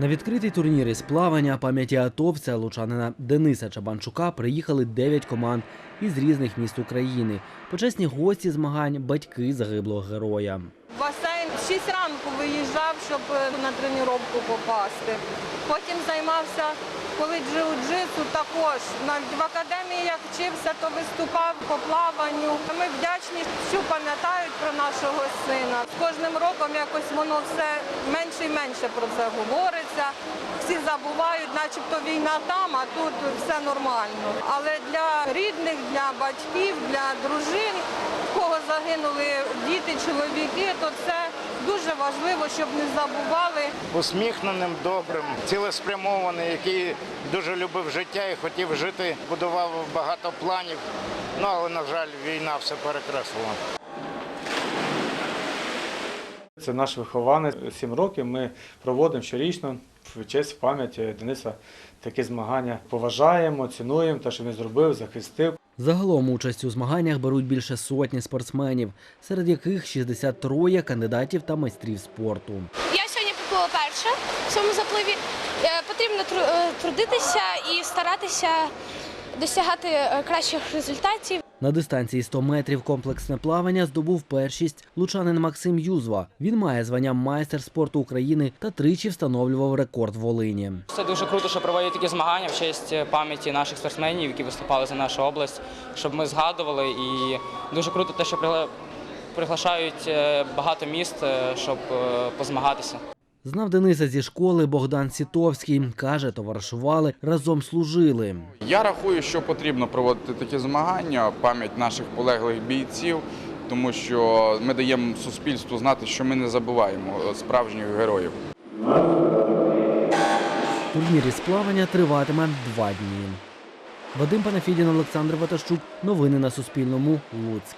На відкритий турнір із плавання пам'яті атовця лучанина Дениса Чабанчука приїхали 9 команд із різних міст України. Почесні гості змагань батьки загиблого героя. 6 ранку виїжджав, щоб е, на тренування попасти. Потім займався, коли джиу-джитсу також. Навіть в академії як вчився, то виступав по плаванню. Ми вдячні, що пам'ятають про нашого сина. З кожним роком якось воно все менше і менше про це говориться. Всі забувають, начебто війна там, а тут все нормально. Але для рідних, для батьків, для дружин, в кого загинули діти, чоловіки, то це дуже важливо, щоб не забували. усміхненим, добрим, цілеспрямований, який дуже любив життя і хотів жити, будував багато планів. Ну але на жаль, війна все перекреслила. Це наш вихованець. Сім років ми проводимо щорічно в честь пам'яті Дениса такі змагання. Поважаємо, цінуємо те, що він зробив, захистив. Загалом участь у змаганнях беруть більше сотні спортсменів, серед яких 63 кандидатів та майстрів спорту. Я сьогодні поплила перша в цьому запливі. Е, Потрібно е, трудитися і старатися досягати е, кращих результатів. На дистанції 100 метрів комплексне плавання здобув першість лучанин Максим Юзва. Він має звання майстер спорту України та тричі встановлював рекорд в Волині. Це дуже круто, що проводять такі змагання в честь пам'яті наших спортсменів, які виступали за нашу область, щоб ми згадували. І дуже круто те, що пригла- приглашають е, багато міст, е, щоб е, позмагатися. Знав Дениса зі школи Богдан Сітовський. Каже, товаришували, разом служили. Я рахую, що потрібно проводити такі змагання, пам'ять наших полеглих бійців, тому що ми даємо суспільству знати, що ми не забуваємо справжніх героїв. Турнір із плавання триватиме два дні. Вадим Панафідін, Олександр Ватащук. Новини на Суспільному. Луцьк.